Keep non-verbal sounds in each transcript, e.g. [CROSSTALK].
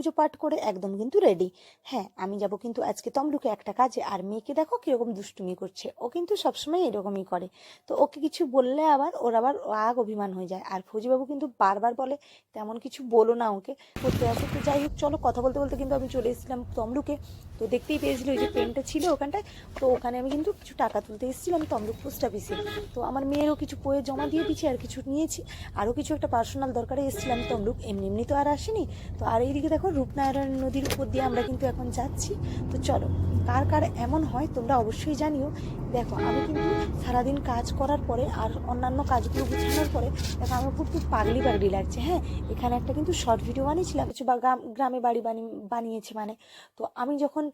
পুজো পাঠ করে একদম কিন্তু রেডি হ্যাঁ আমি যাব কিন্তু আজকে তমলুকে একটা কাজে, আর মেয়েকে দেখো কীরকম দুষ্টুমি করছে। ও কিন্তু সবসময় এরকমই করে। তো ওকে কিছু বললে আবার ওর আবার রাগ, অভিমান হয়ে যায়। আর ফৌজিবাবু কিন্তু বারবার বলে, তেমন কিছু বলো না ওকে, করতে আসে। তো যাই হোক, চলো কথা বলতে বলতে কিন্তু আমি চলে এসেছিলাম তমলুকে। তো দেখতেই পেয়েছিল ওই যে পেনটা ছিল ওখানটায়। তো ওখানে আমি কিন্তু কিছু টাকা তুলতে এসেছিলাম তমলুক পোস্ট অফিসে তো আমার মেয়েরও কিছু বইয়ে জমা দিয়ে দিয়েছি, আর কিছু নিয়েছি। আরও কিছু একটা পার্সোনাল দরকারে এসেছিলাম তমলুক। এমনি এমনি তো আর আসেনি। তো আর এইদিকে দেখো রূপনারায়ণ নদীর উপর দিয়ে আমরা কিন্তু এখন যাচ্ছি। তো চলো, কার কার এমন হয় তোমরা অবশ্যই জানিও। দেখো, আমি কিন্তু সারাদিন কাজ করার পরে আর অন্যান্য কাজগুলো গুছানোর পরে, দেখো আমার খুব খুব পাগলি পাগলি লাগছে হ্যাঁ? এখানে একটা কিন্তু শর্ট ভিডিও বানিয়েছিলাম, কিছু বা গ্রাম বাড়ি বানিয়ে বানিয়েছে মানে। তো আমি যখন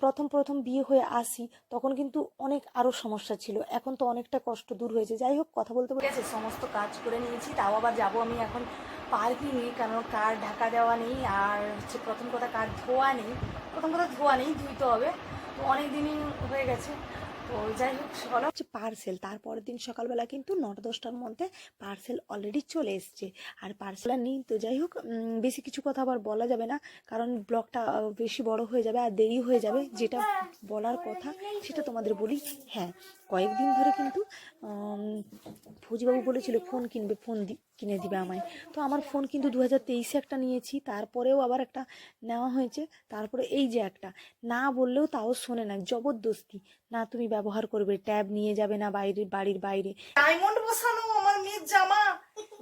প্রথম প্রথম বিয়ে হয়ে আসি, তখন কিন্তু অনেক আরও সমস্যা ছিল। এখন তো অনেকটা কষ্ট দূর হয়েছে। যাই হোক, কথা বলতে আছে সমস্ত কাজ করে নিয়েছি, তাও আবার যাব আমি এখন পার্কিং নেই কারণ কার ঢাকা দেওয়া নেই, আর হচ্ছে প্রথম কথা কার ধোয়া নেই। প্রথম কথা ধোয়া নেই, ধুইতে হবে। তো অনেক দিনই হয়ে গেছে। যাই হোক সকালে হচ্ছে পার্সেল তারপরের দিন সকালবেলা কিন্তু নটা দশটার মধ্যে পার্সেল অলরেডি চলে এসছে। আর পার্সেল আর নেই তো যাই হোক বেশি কিছু কথা আবার বলা যাবে না, কারণ ব্লগটা বেশি বড় হয়ে যাবে আর দেরি হয়ে যাবে। যেটা বলার কথা, সেটা তোমাদের বলি। হ্যাঁ কয়েকদিন ধরে কিন্তু ফৌজিবাবু বলেছিল ফোন কিনবে ফোন কিনে দিবে আমায়। তো আমার ফোন কিন্তু দু হাজার তেইশে একটা নিয়েছি, তারপরেও আবার একটা নেওয়া হয়েছে। তারপরে এই যে একটা, না বললেও তাও শোনে না, জবরদস্তি। না, তুমি ব্যবহার করবে, ট্যাব নিয়ে যাবে না বাইরে, বাড়ির বাইরে। ডায়মন্ড বসানো আমার মেয়ের জামা।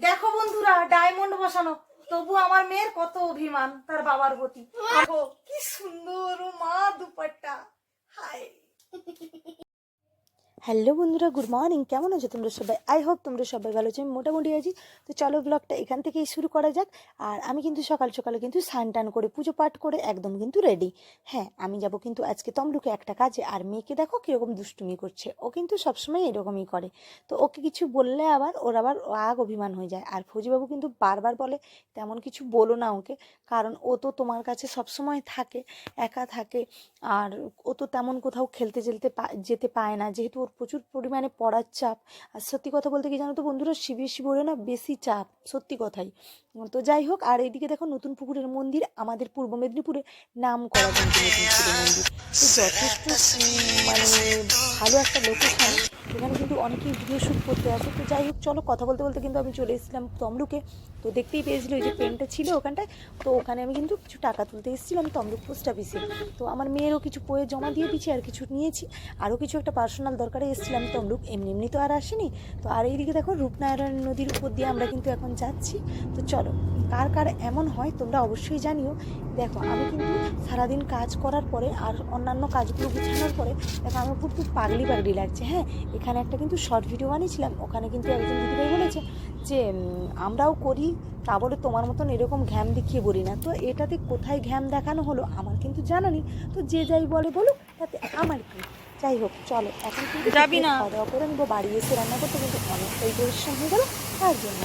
দেখো বন্ধুরা, ডায়মন্ড বসানো। তবু আমার মেয়ের কত অভিমান, তার বাবার প্রতি। কি সুন্দর ও মা দুপাট্টা হাই হ্যালো বন্ধুরা, গুড মর্নিং। কেমন আছো তোমরা সবাই? আই হোপ তোমরা সবাই ভালো আছো, আমি মোটামুটি আছি। তো চলো ব্লগটা এখান থেকেই শুরু করা যাক। আর আমি কিন্তু সকাল সকালে কিন্তু স্নান টান করে, পুজো পাঠ করে একদম কিন্তু রেডি হ্যাঁ আমি যাব কিন্তু আজকে তমলুকে একটা কাজে, আর মেয়েকে দেখো কীরকম দুষ্টুমি করছে। ও কিন্তু সবসময় এরকমই করে। তো ওকে কিছু বললে আবার, ওর আবার রাগ অভিমান হয়ে যায়। আর ফৌজিবাবু কিন্তু বারবার বলে, তেমন কিছু বলো না ওকে, কারণ ও তো তোমার কাছে সবসময় থাকে, একা থাকে। আর ও তো তেমন কোথাও খেলতে যেতে যেতে পায় না। যেহেতু ওর প্রচুর পরিমাণে পড়ার চাপ। আর সত্যি কথা বলতে কি জানো তো বন্ধুরা? শিবির শিবরে না বেশি চাপ, সত্যি কথাই। তো যাই হোক আর এইদিকে দেখো নতুন পুকুরের মন্দির, আমাদের পূর্ব মেদিনীপুরে নাম করা মন্দির। তো যথেষ্ট মানে ভালো একটা লোকেশন এখানে কিন্তু অনেকেই ভিডিও শ্যুট করতে আসে। তো যাই হোক চলো কথা বলতে বলতে কিন্তু আমি চলে এসেছিলাম তমলুকে। তো দেখতেই পেয়েছিল ওই যে পেনটা ছিল ওখানটায়। তো ওখানে আমি কিন্তু কিছু টাকা তুলতে এসেছিলাম তমলুক পোস্ট অফিসে তো আমার মেয়েরও কিছু বইয়ে জমা দিয়ে দিয়েছি, আর কিছু নিয়েছি। আরও কিছু একটা পার্সোনাল দরকারে এসেছিলাম তমলুক, এমনি এমনি তো আর আসেনি। তো আর এইদিকে দেখো রূপনারায়ণ নদীর উপর দিয়ে আমরা কিন্তু এখন যাচ্ছি। তো চলো কার। কার এমন হয় তোমরা অবশ্যই জানিও। দেখো আমি কিন্তু সারাদিন কাজ করার পরে আর অন্যান্য কাজগুলো গুছানোর পরে দেখো আমার খুব খুব পাগলি পাগলি লাগছে হ্যাঁ? এখানে একটা কিন্তু শর্ট ভিডিও বানিয়েছিলাম ওখানে কিন্তু একজন দিদিভাই বলেছে যে আমরাও করি তা বলে তোমার মতন এরকম ঘ্যাম দেখিয়ে বলি না। তো এটাতে কোথায় ঘ্যাম দেখানো হলো আমার কিন্তু জানা নেই। তো যে যাই বলে বলুক তাতে আমার কি? যাই হোক চলো এখন কিন্তু যাবি না। খাওয়া দাওয়া করে নিবো বাড়ি এসে রান্না করতে কিন্তু অনেকটাই পরিশ্রম হয়ে গেল তার জন্য।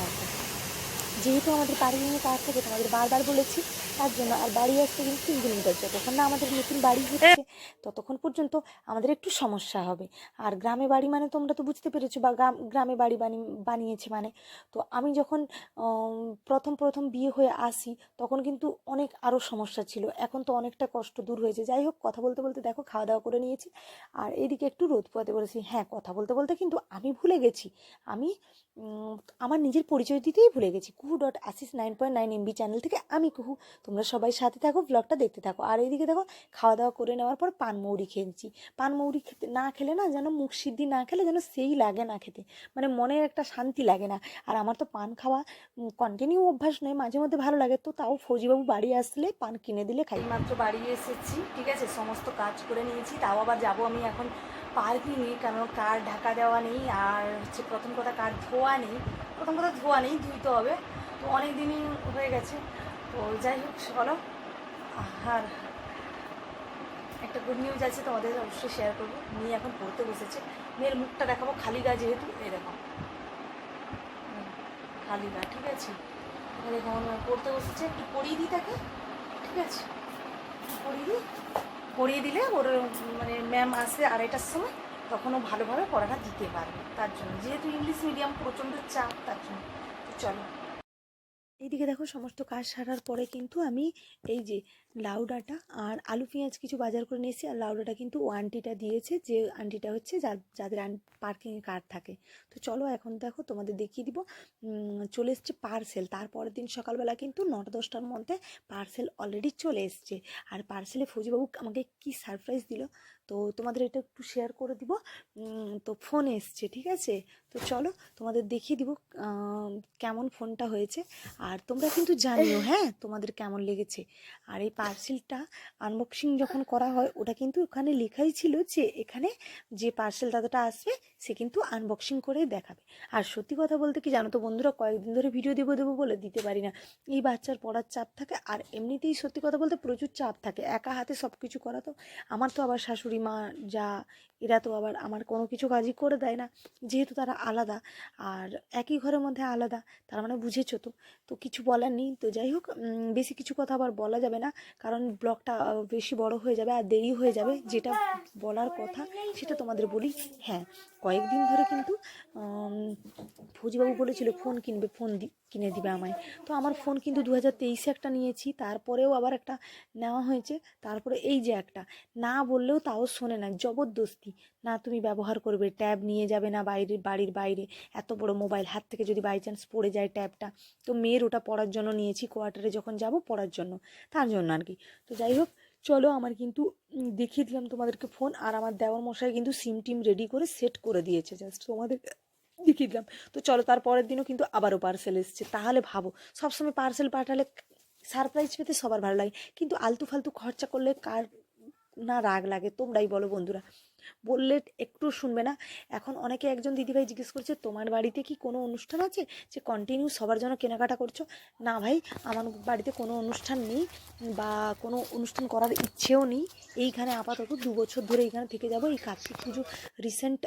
যেহেতু আমাদের বাড়ি নিয়ে কাজ থেকে তোমাদের বারবার বলেছি, তার জন্য আর বাড়ি আসতে কিন্তু তিন কিলোমিটার যাবে না আমাদের নতুন বাড়ি হচ্ছে ততক্ষণ পর্যন্ত আমাদের একটু সমস্যা হবে। আর গ্রামে বাড়ি মানে তোমরা তো বুঝতে পেরেছ বা গ্রাম বাড়ি বানি- বানিয়েছে মানে। তো আমি যখন প্রথম প্রথম বিয়ে হয়ে আসি, তখন কিন্তু অনেক আরও সমস্যা ছিল। এখন তো অনেকটা কষ্ট দূর হয়েছে। যাই হোক, কথা বলতে বলতে দেখো খাওয়া দাওয়া করে নিয়েছি। আর এদিকে একটু রোদ পোয়াতে বলেছি হ্যাঁ কথা বলতে বলতে কিন্তু আমি ভুলে গেছি। আমি আমার নিজের পরিচয় দিতেই ভুলে গেছি। Kuhu dot Ashis nine point nine MB channel থেকে আমি কুহু। তোমরা সবাই সাথে থাকো, ব্লগটা দেখতে থাকো। আর এইদিকে দেখো, খাওয়া দাওয়া করে নেওয়ার পর পানমৌরি খেয়েছি। পানমৌরি খেতে না খেলে না যেন মুখ সিদ্ধি না খেলে যেন সেই লাগে না খেতে। মানে মনের একটা শান্তি লাগে না। আর আমার তো পান খাওয়া কন্টিনিউ অভ্যাস নয়, মাঝে মধ্যে ভালো লাগে। তো তাও ফৌজিবাবু বাড়ি আসলে পান কিনে দিলে খাই। মাত্র বাড়ি এসেছি, ঠিক আছে? সমস্ত কাজ করে নিয়েছি। তাও আবার যাব আমি এখন পার্কিংয়ে কারণ কার ঢাকা দেওয়া নেই, আর হচ্ছে প্রথম কথা কার ধোয়া নেই। প্রথম কথা ধোয়া নেই, ধুইতে হবে। তো অনেক দিনই হয়ে গেছে। তো যাই হোক চলো আর একটা গুড নিউজ আছে তোমাদের অবশ্যই শেয়ার করব। মেয়ে এখন পড়তে বসেছে। মেয়ের মুখটা দেখাবো খালি গা যেহেতু, এই দেখো। খালি গা ঠিক আছে? দেখো পড়তে বসেছে। একটু পড়িয়ে দিই তাকে, ঠিক আছে? পড়িয়ে দিই। পড়িয়ে দিলে ওর মানে ম্যাম আসে আড়াইটার সময়, তখন ও ভালোভাবে পড়াটা দিতে পারবে। তার জন্য, যেহেতু ইংলিশ মিডিয়াম প্রচণ্ড চাপ, তার জন্য। তো চলো। এইদিকে দেখো সমস্ত কাজ সারার পরে কিন্তু আমি এই যে লাউ ডাঁটা আর আলু পেঁয়াজ কিছু বাজার করে নিয়েছি। আর লাউ ডাঁটা কিন্তু ও আন্টিটা দিয়েছে যে আন্টিটা হচ্ছে যাদের পার্কিংয়ে কার থাকে। তো চলো এখন দেখো তোমাদের দেখিয়ে দিব। চলে এসছে পার্সেল তারপরের দিন সকালবেলা কিন্তু নটা দশটার মধ্যে পার্সেল অলরেডি চলে এসছে। আর পার্সেলে ফৌজিবাবু আমাকে কি সারপ্রাইজ দিল। তো তোমাদের এটা একটু শেয়ার করে দিব। তো ফোন এসছে ঠিক আছে? তো চলো তোমাদের দেখিয়ে দিব কেমন ফোনটা হয়েছে। আর তোমরা কিন্তু জানিও [COUGHS] হ্যাঁ তোমাদের কেমন লেগেছে। আর এই পার্সেলটা আনবক্সিং যখন করা হয় ওটা কিন্তু ওখানে লেখাই ছিল যে এখানে যে পার্সেল দাদাটা আসবে সে কিন্তু আনবক্সিং করেই দেখাবে। আর সত্যি কথা বলতে কি জানো তো বন্ধুরা কয়েকদিন ধরে ভিডিও দেবো দেবো বলে দিতে পারি না। এই বাচ্চার পড়ার চাপ থাকে আর এমনিতেই সত্যি কথা বলতে প্রচুর চাপ থাকে। একা হাতে সব কিছু করা তো আমার তো আবার শাশুড়ি মা, যা, এরা তো আবার আমার কোনো কিছু কাজই করে দেয় না। যেহেতু তারা আলাদা, আর একই ঘরের মধ্যে আলাদা, তার মানে বুঝেছ তো? তো কিছু বলার নেই। তো যাই হোক বেশি কিছু কথা আবার বলা যাবে না, কারণ ব্লগটা বেশি বড় হয়ে যাবে আর দেরি হয়ে যাবে। যেটা বলার কথা, সেটা তোমাদের বলি। হ্যাঁ কয়েকদিন ধরে কিন্তু ফৌজিবাবু বলেছিল, ফোন কিনবে, ফোন দি- কিনে দিবে আমায়। তো আমার ফোন কিন্তু দু হাজার তেইশে একটা নিয়েছি, তারপরেও আবার একটা নেওয়া হয়েছে, তারপরে এই যে একটা। না বললেও তাও শোনে না, জবরদস্তি। না তুমি ব্যবহার করবে, ট্যাব নিয়ে যাবে না বাইরে, বাড়ির বাইরে। এত বড় মোবাইল, হাত থেকে যদি বাই চান্স পড়ে যায় ট্যাবটা। তো মেয়ের ওটা পড়ার জন্য নিয়েছি কোয়ার্টারে যখন যাব পড়ার জন্য, তার জন্য আর কি। তো যাই হোক, চলো আমার কিন্তু দেখিয়ে দিলাম তোমাদেরকে ফোন। আর আমার দেওয়ার মশাই কিন্তু সিম টিম রেডি করে সেট করে দিয়েছে জাস্ট তোমাদের দেখিয়ে দিলাম। তো চলো তার পরের দিনও কিন্তু আবারও পার্সেল এসছে। তাহলে ভাবো, সবসময় পার্সেল পাঠালে সারপ্রাইজ পেতে সবার ভালো লাগে। কিন্তু আলতু ফালতু খরচা করলে কার না রাগ লাগে? তোমরাই বলো বন্ধুরা। বললে একটু শুনবে না? এখন অনেকে একজন দিদিভাই জিজ্ঞেস করছে, তোমার বাড়িতে কি কোনো অনুষ্ঠান আছে? যে কন্টিনিউ সবার জন্য কেনাকাটা করছ? না ভাই, আমার বাড়িতে কোনো অনুষ্ঠান নেই বা কোনো অনুষ্ঠান করার ইচ্ছেও নেই। এইখানে আপাতত দু বছর ধরে এইখানে থেকে যাব। এই কার্তিক পুজো রিসেন্ট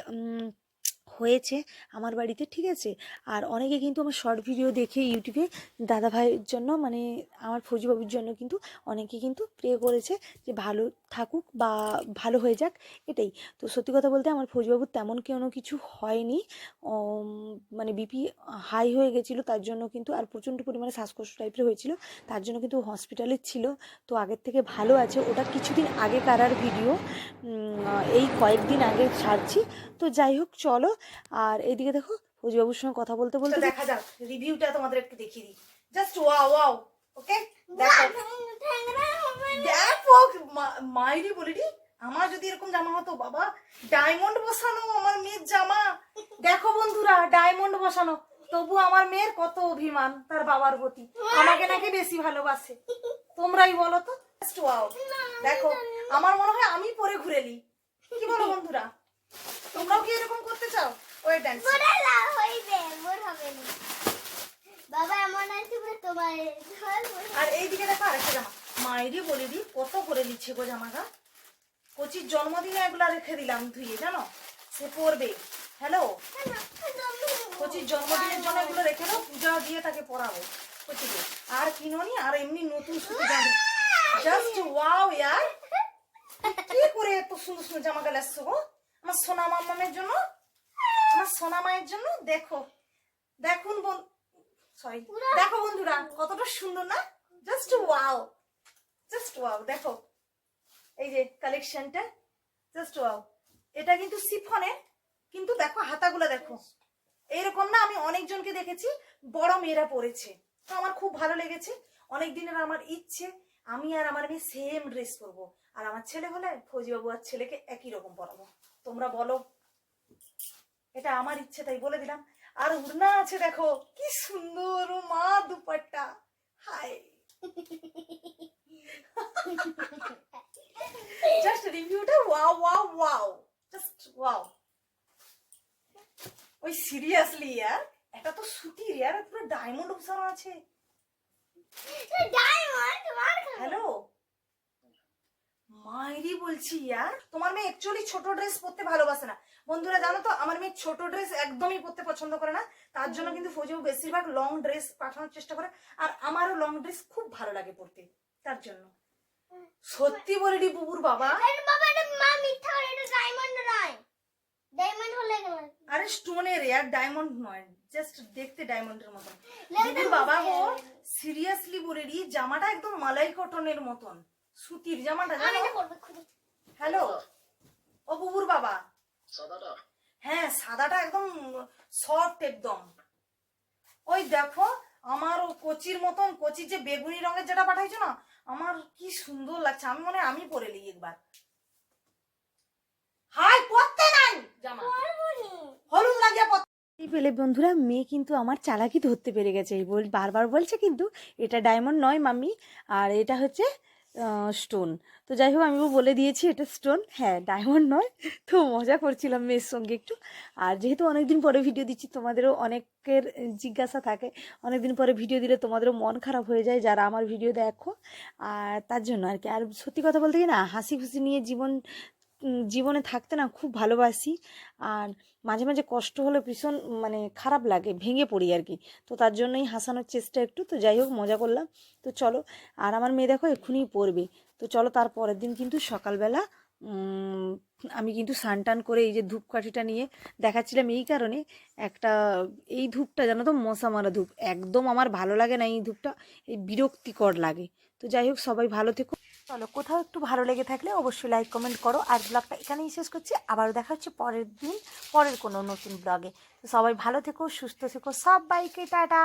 হয়েছে আমার বাড়িতে, ঠিক আছে? আর অনেকে কিন্তু আমার শর্ট ভিডিও দেখে ইউটিউবে দাদা ভাইয়ের জন্য মানে আমার ফৌজিবাবুর জন্য কিন্তু অনেকে কিন্তু প্রে করেছে যে ভালো থাকুক বা ভালো হয়ে যাক, এটাই। তো সত্যি কথা বলতে আমার ফৌজিবাবুর তেমন কোনো কিছু হয়নি। মানে বিপি হাই হয়ে গেছিল, তার জন্য কিন্তু আর প্রচণ্ড পরিমাণে শ্বাসকষ্ট টাইপের হয়েছিল, তার জন্য কিন্তু হসপিটালে ছিল। তো আগের থেকে ভালো আছে, ওটা কিছুদিন আগে কারার ভিডিও এই কয়েকদিন আগে ছাড়ছি। তো যাই হোক, চলো আর এইদিকে দেখো ফৌজিবাবুর সঙ্গে কথা বলতে বলতে দেখা যাক রিভিউটা তোমাদের একটু দেখিয়ে দিই। জাস্ট ওয়াও ওয়াও ওকে দেখো। মাইরি বলিনি আমার যদি এরকম জামা হতো বাবা ডায়মন্ড বসানো আমার মেয়ের জামা। দেখো বন্ধুরা ডায়মন্ড বসানো। তবু আমার মেয়ের কত অভিমান তার বাবার প্রতি। আমাকে নাকি বেশি ভালোবাসে। তোমরাই বলো তো. দেখো আমার মনে হয় আমি পরে ঘুরে নি কি বলো বন্ধুরা? তোমরাও কি এরকম করতে চাও? ওই ডান্স হইবে মোর ওয়েট ড্যান্স বাবা এমন আছে তোমার আর এইদিকে দেখো আরেকটা জামা। মায়েরই বলে দি কত করে নিচ্ছে গো জামাটা। কচির জন্মদিনে এগুলা রেখে দিলাম ধুয়ে জানো? সে পরবে। হ্যালো কচির জন্মদিনের জন্য এগুলো রেখে দাও পূজা দিয়ে তাকে পরাবো কচিকে। আর কিনোনি আর এমনি নতুন সুতি জামা। জাস্ট ওয়াও ইয়ার কি করে এত সুন্দর সুন্দর জামা আসছো গো? আমার সোনা মামামের জন্য? আমার সোনা মায়ের জন্য? দেখো। দেখুন সরি দেখো বন্ধুরা কতটা সুন্দর না? জাস্ট ওয়াও জাস্ট ওয়াও দেখো। এই যে কালেকশনটা জাস্ট ওয়াও এটা কিন্তু সিফনের কিন্তু দেখো হাতাগুলো দেখো। এইরকম না আমি অনেকজনকে দেখেছি বড় মেয়েরা পরেছে। তো আমার খুব ভালো লেগেছে। অনেক দিনের আমার ইচ্ছে আমি আর আমার মেয়ে সেম ড্রেস পরবো। আর আমার ছেলে হলে ফৌজিবাবু আর ছেলেকে একই রকম পরাবো। তোমরা বলো। এটা আমার ইচ্ছে তাই বলে দিলাম। আর উড়না আছে দেখো। কি সুন্দর ও মা দুপাট্টা। হাই জাস্ট রিভিউটা wow wow wow just wow ওই সিরিয়াসলি ইয়ার এটা তো সুতির ইয়ার পুরো ডায়মন্ড বসানো আছে। ডায়মন্ড হ্যালো মাইরি বলছি ইয়ার তোমার মেয়ে অ্যাকচুয়ালি ছোট ড্রেস পরতে ভালোবাসে না। বন্ধুরা জানো তো আমার মেয়ে ছোট ড্রেস একদমই পরতে পছন্দ করে না। তার জন্য কিন্তু ফৌজিও বেশিরভাগ লং ড্রেস পাঠানোর চেষ্টা করে। আর আমারও লং ড্রেস খুব ভালো লাগে পরতে তার জন্য। সত্যি বলিনি বুবুর বাবা। আরে স্টোনের আর ডায়মন্ড নয়। জাস্ট দেখতে ডায়মন্ডের মতন। বাবা ও সিরিয়াসলি বলে জামাটা একদম মালাই কটনের মতন। সুতির জামাটা জানো? হ্যালো? ও বুবুর বাবা। সাদাটা? হ্যাঁ সাদাটা একদম সফট একদম। ওই দেখো আমার ও কচির মতন কচির যে বেগুনি রঙের যেটা পাঠাইছো না আমার কি সুন্দর লাগছে। আমি মনে হয় আমি পরে নিই একবার। হাই পরতে নাই! জামা। হলুদ লাগিয়ে এই পেলে বন্ধুরা মেয়ে কিন্তু আমার চালাকি ধরতে পেরে গেছে। এই বল বারবার বলছে কিন্তু এটা ডায়মন্ড নয় মাম্মি। আর এটা হচ্ছে স্টোন তো যাই হোক আমিও বলে দিয়েছি এটা স্টোন হ্যাঁ ডায়মন্ড নয়, তো মজা করছিলাম মেয়ের সঙ্গে একটু। আর যেহেতু অনেকদিন পরে ভিডিও দিচ্ছি, তোমাদেরও অনেকের জিজ্ঞাসা থাকে, অনেকদিন পরে ভিডিও দিলে তোমাদেরও মন খারাপ হয়ে যায় যারা আমার ভিডিও দেখো। আর তার জন্য আর কি। আর সত্যি কথা বলতে কি না, হাসি খুশি নিয়ে জীবন জীবনে থাকতে না খুব ভালোবাসি। আর মাঝে মাঝে কষ্ট হলে ভীষণ মানে খারাপ লাগে, ভেঙে পড়ি আর কি। তো তার জন্যই হাসানোর চেষ্টা একটু। তো যাই হোক, মজা করলাম। তো চলো, আর আমার মেয়ে দেখো এক্ষুনি পড়বে। তো চলো তার পরের দিন কিন্তু সকালবেলা আমি কিন্তু স্নান টান করে এই যে ধূপকাঠিটা নিয়ে দেখাচ্ছিলাম এই কারণে, একটা এই ধূপটা জানো তো মশা মারা ধূপ। একদম আমার ভালো লাগে না এই ধূপটা, এই বিরক্তিকর লাগে। তো যাই হোক, সবাই ভালো থেকো। চলো, কোথাও একটু ভালো লেগে থাকলে অবশ্যই লাইক কমেন্ট করো। আর ব্লগটা এখানেই শেষ করছি। আবারও দেখা হচ্ছে পরের দিন, পরের কোনো নতুন ব্লগে সবাই ভালো থেকো, সুস্থ থেকো। সব বাইকে টাটা!